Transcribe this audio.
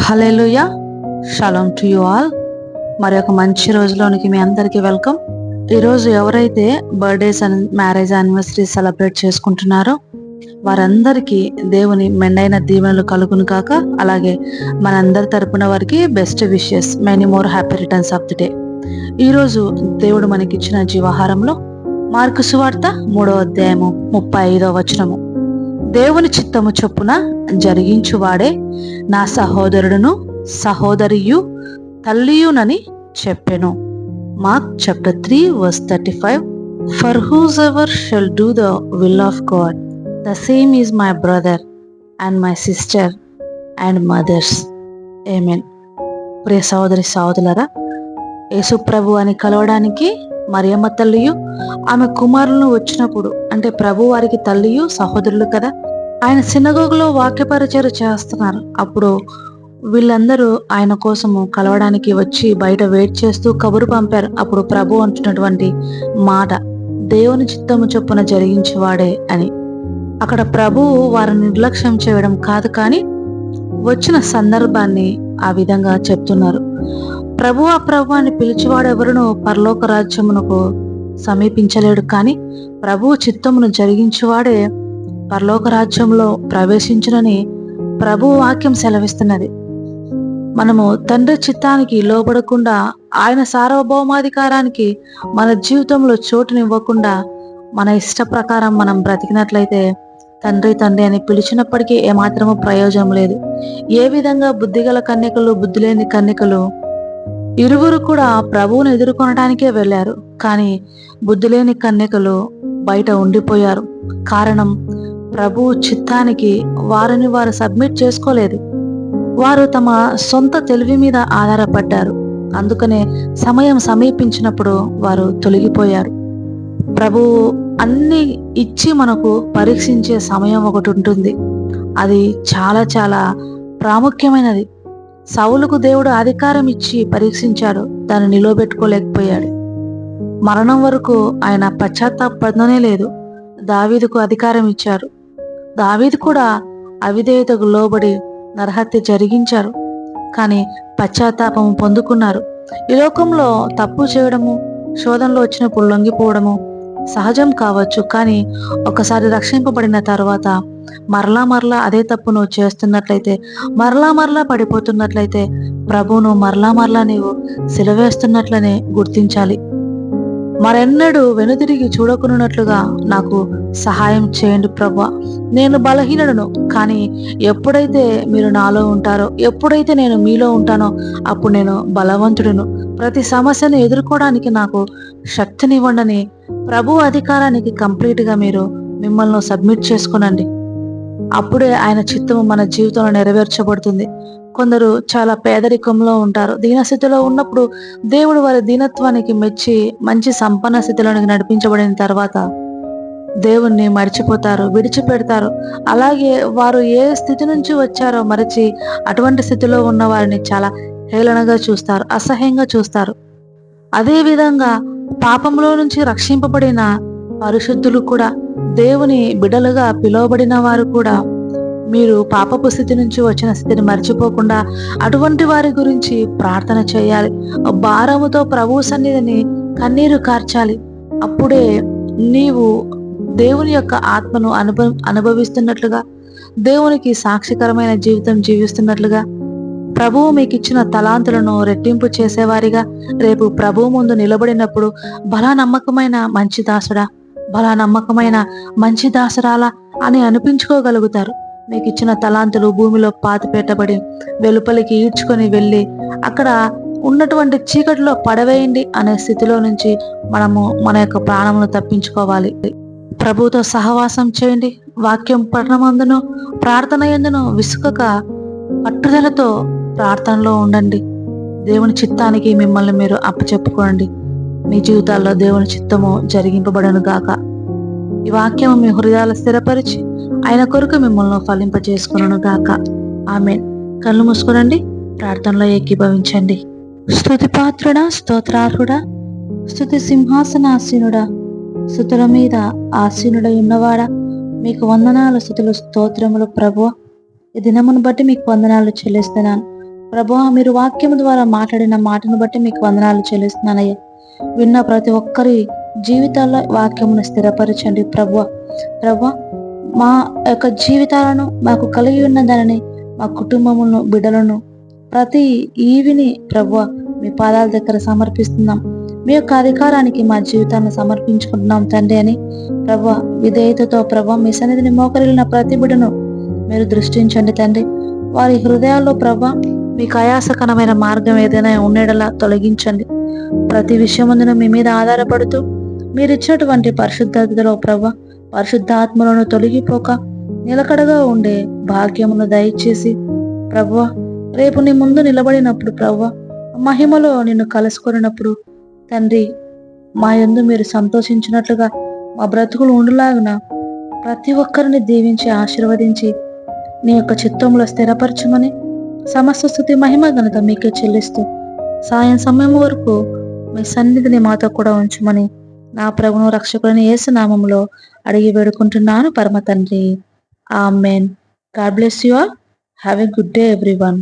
Hallelujah shalom to you all మరి ఒక మంచి రోజులోనికి మీ అందరికీ వెల్కమ్. ఈరోజు ఎవరైతే birthdays and marriage anniversary celebrate చేసుకుంటున్నారో వారందరికీ దేవుని మెండైన దీవెనలు కలుగును కాక అలాగే మనందరి తరపున వారికి best wishes many more happy returns of the day. ఈరోజు దేవుడు మనకిచ్చిన జీవాహారంలో మార్కు సువార్త మూడో అధ్యాయము ముప్పై ఐదో వచనము. దేవుని చిత్తము చొప్పున జరిగించువాడే నా సహోదరుడును సహోదరియు తల్లియునని చెప్పెను. Mark chapter three verse thirty five. For whosoever shall do the will of God the same is my brother and my sister and mothers amen ప్రియ సహోదరి సహోదరులరా యేసుప్రభు అని కలవడానికి మరియమ్మ తల్లియు ఆమె కుమారులను వచ్చినప్పుడు అంటే ప్రభు వారికి తల్లియు సహోదరులు కదా ఆయన సినగోగులో వాక్యపరిచయం చేస్తున్నారు. అప్పుడు వీళ్ళందరూ ఆయన కోసము కలవడానికి వచ్చి బయట వెయిట్ చేస్తూ కబురు పంపారు. అప్పుడు ప్రభు అంటున్నటువంటి మాట దేవుని చిత్తము చొప్పున జరిగించేవాడే అని. అక్కడ ప్రభువు వారిని నిర్లక్ష్యం చేయడం కాదు కానీ వచ్చిన సందర్భాన్ని ఆ విధంగా చెప్తున్నారు. ప్రభు ఆ ప్రభు అని పిలిచేవాడెవరును పరలోక రాజ్యమునకు సమీపించలేడు. కానీ ప్రభు చిత్తమును జరిగించువాడే పరలోక రాజ్యంలో ప్రవేశించునని ప్రభు వాక్యం సెలవిస్తున్నది. మనము తండ్రి చిత్తానికి లోబడకుండా ఆయన సార్వభౌమాధికారానికి మన జీవితంలో చోటునివ్వకుండా మన ఇష్ట ప్రకారం మనం బ్రతికినట్లయితే తండ్రి తండ్రి అని పిలిచినప్పటికీ ఏమాత్రము ప్రయోజనం లేదు. ఏ విధంగా బుద్ధిగల కన్యకలు బుద్ధి లేని కన్యకలు ఇరువురు కూడా ప్రభువును ఎదుర్కొనడానికే వెళ్ళారు. కానీ బుద్ధి లేని కన్యకలు బయట ఉండిపోయారు. కారణం ప్రభు చిత్తానికి వారిని వారు సబ్మిట్ చేసుకోలేదు. వారు తమ సొంత తెలివి మీద ఆధారపడ్డారు. అందుకనే సమయం సమీపించినప్పుడు వారు తొలగిపోయారు. ప్రభు అన్ని ఇచ్చి మనకు పరీక్షించే సమయం ఒకటి ఉంటుంది. అది చాలా చాలా ప్రాముఖ్యమైనది. సౌలుకు దేవుడు అధికారం ఇచ్చి పరీక్షించాడు. దాన్ని నిలవబెట్టుకోలేకపోయాడు. మరణం వరకు ఆయన పశ్చాత్తాపడనే లేదు. దావీదుకు అధికారం ఇచ్చారు. దావీదు కూడా అవిధేయతకు లోబడి నరహత్య జరిగించారు. కానీ పశ్చాత్తాపం పొందుకున్నారు. ఈ లోకంలో తప్పు చేయడము శోధనలో వచ్చినప్పుడు లొంగిపోవడము సహజం కావచ్చు కానీ ఒకసారి రక్షింపబడిన తర్వాత మరలా మరలా అదే తప్పును చేస్తున్నట్లయితే మరలా మరలా పడిపోతున్నట్లయితే ప్రభువును మరలా మరలా నీవు సిలవేస్తున్నట్లనే గుర్తించాలి. మరెన్నడూ వెనుదిరిగి చూడకున్నట్లుగా నాకు సహాయం చేయండి ప్రభా నేను బలహీనుడను కానీ ఎప్పుడైతే మీరు నాలో ఉంటారో ఎప్పుడైతే నేను మీలో ఉంటానో అప్పుడు నేను బలవంతుడును. ప్రతి సమస్యను ఎదుర్కోవడానికి నాకు శక్తినివ్వండి ప్రభు అధికారానికి కంప్లీట్గా మీరు మిమ్మల్ని సబ్మిట్ చేసుకునండి. అప్పుడే ఆయన చిత్తము మన జీవితంలో నెరవేర్చబడుతుంది. కొందరు చాలా పేదరికంలో ఉంటారు. దీనస్థితిలో ఉన్నప్పుడు దేవుడు వారి దీనత్వానికి మెచ్చి మంచి సంపన్న స్థితిలోనికి నడిపించబడిన తర్వాత దేవుణ్ణి మర్చిపోతారు విడిచిపెడతారు. అలాగే వారు ఏ స్థితి నుంచి వచ్చారో మరచి అటువంటి స్థితిలో ఉన్న వారిని చాలా హేళనగా చూస్తారు అసహ్యంగా చూస్తారు. అదేవిధంగా పాపంలో నుంచి రక్షింపబడిన పరిశుద్ధులు కూడా దేవుని బిడలుగా పిలువబడిన వారు కూడా మీరు పాపపు స్థితి నుంచి వచ్చిన స్థితిని మర్చిపోకుండా అటువంటి వారి గురించి ప్రార్థన చేయాలి. భారముతో ప్రభు సన్నిధిని కన్నీరు కార్చాలి. అప్పుడే నీవు దేవుని యొక్క ఆత్మను అనుభవ అనుభవిస్తున్నట్లుగా దేవునికి సాక్షికరమైన జీవితం జీవిస్తున్నట్లుగా ప్రభువు మీకు ఇచ్చిన తలాంతులను రెట్టింపు చేసేవారిగా రేపు ప్రభువు ముందు నిలబడినప్పుడు బలా నమ్మకమైన మంచి దాసుడా బలా నమ్మకమైన మంచి దాసరాలా అని అనిపించుకోగలుగుతారు. మీకు ఇచ్చిన తలాంతులు భూమిలో పాతి పెట్టబడి వెలుపలికి ఈడ్చుకొని వెళ్ళి అక్కడ ఉన్నటువంటి చీకటిలో పడవేయండి అనే స్థితిలో నుంచి మనము మన యొక్క ప్రాణమును తప్పించుకోవాలి. ప్రభుతో సహవాసం చేయండి. వాక్యం పఠనమందును ప్రార్థన ఎందును విసుకక పట్టుదలతో ప్రార్థనలో ఉండండి. దేవుని చిత్తానికి మిమ్మల్ని మీరు అప్పచెప్పుకోండి. మీ జీవితాల్లో దేవుని చిత్తము జరిగింపబడను గాక ఈ వాక్యము మీ హృదయాలు స్థిరపరిచి ఆయన కొరకు మిమ్మల్ని ఫలింపజేసుకును గాక. ఆమె కళ్ళు మూసుకునండి ప్రార్థనలో ఏకీభవించండి. స్థుతి పాత్రుడా స్తోత్రార్హుడా స్థుతి సింహాసనాసీనుడా స్థుతుల మీద ఆసీనుడై ఉన్నవాడా మీకు వందనాలు స్థుతులు స్తోత్రములు ప్రభు ఈ దినమును బట్టి మీకు వందనాలు చెల్లిస్తున్నాను. ప్రభు మీరు వాక్యం ద్వారా మాట్లాడిన మాటను బట్టి మీకు వందనాలు చెల్లిస్తున్నానయ్యా. విన్న ప్రతి ఒక్కరి జీవితాల్లో వాక్యమును స్థిరపరచండి ప్రభు. ప్రభు మా యొక్క జీవితాలను మాకు కలిగి ఉన్న దానిని మా కుటుంబములను బిడలను ప్రతి ఈవిని ప్రభు మీ పాదాల దగ్గర సమర్పిస్తున్నాం. మీ యొక్క అధికారానికి మా జీవితాన్ని సమర్పించుకుంటున్నాం తండ్రి అని ప్రభు విధేయతతో ప్రభు మీ సన్నిధిని మోకరిల్లిన ప్రతి బిడను మీరు దృష్టించండి తండ్రి. వారి హృదయాల్లో ప్రభ మీకు అయాసకరమైన మార్గం ఏదైనా ఉండేలా తొలగించండి. ప్రతి విషయమందున మీ మీద ఆధారపడుతూ మీరు ఇచ్చినటువంటి పరిశుద్ధతలో ప్రభ పరిశుద్ధాత్మలను తొలగిపోక నిలకడగా ఉండే భాగ్యమును దయచేసి ప్రభు రేపు నీ ముందు నిలబడినప్పుడు ప్రభు మహిమలో నిన్ను కలుసుకున్నప్పుడు తండ్రి మా యందు మీరు సంతోషించినట్లుగా మా బ్రతుకులు ఉండులాగున ప్రతి ఒక్కరిని దీవించి ఆశీర్వదించి నీ యొక్క చిత్తంలో స్థిరపరచమని సమస్త స్థుతి మహిమ ఘనత మీకే చెల్లిస్తూ సాయం సమయం వరకు మీ సన్నిధిని మాతో కూడా ఉంచమని నా ప్రభును రక్షకులని ఏసునామంలో అడిగి వేడుకుంటున్నాను పరమ తండ్రి. Amen God bless you all. Have a good day everyone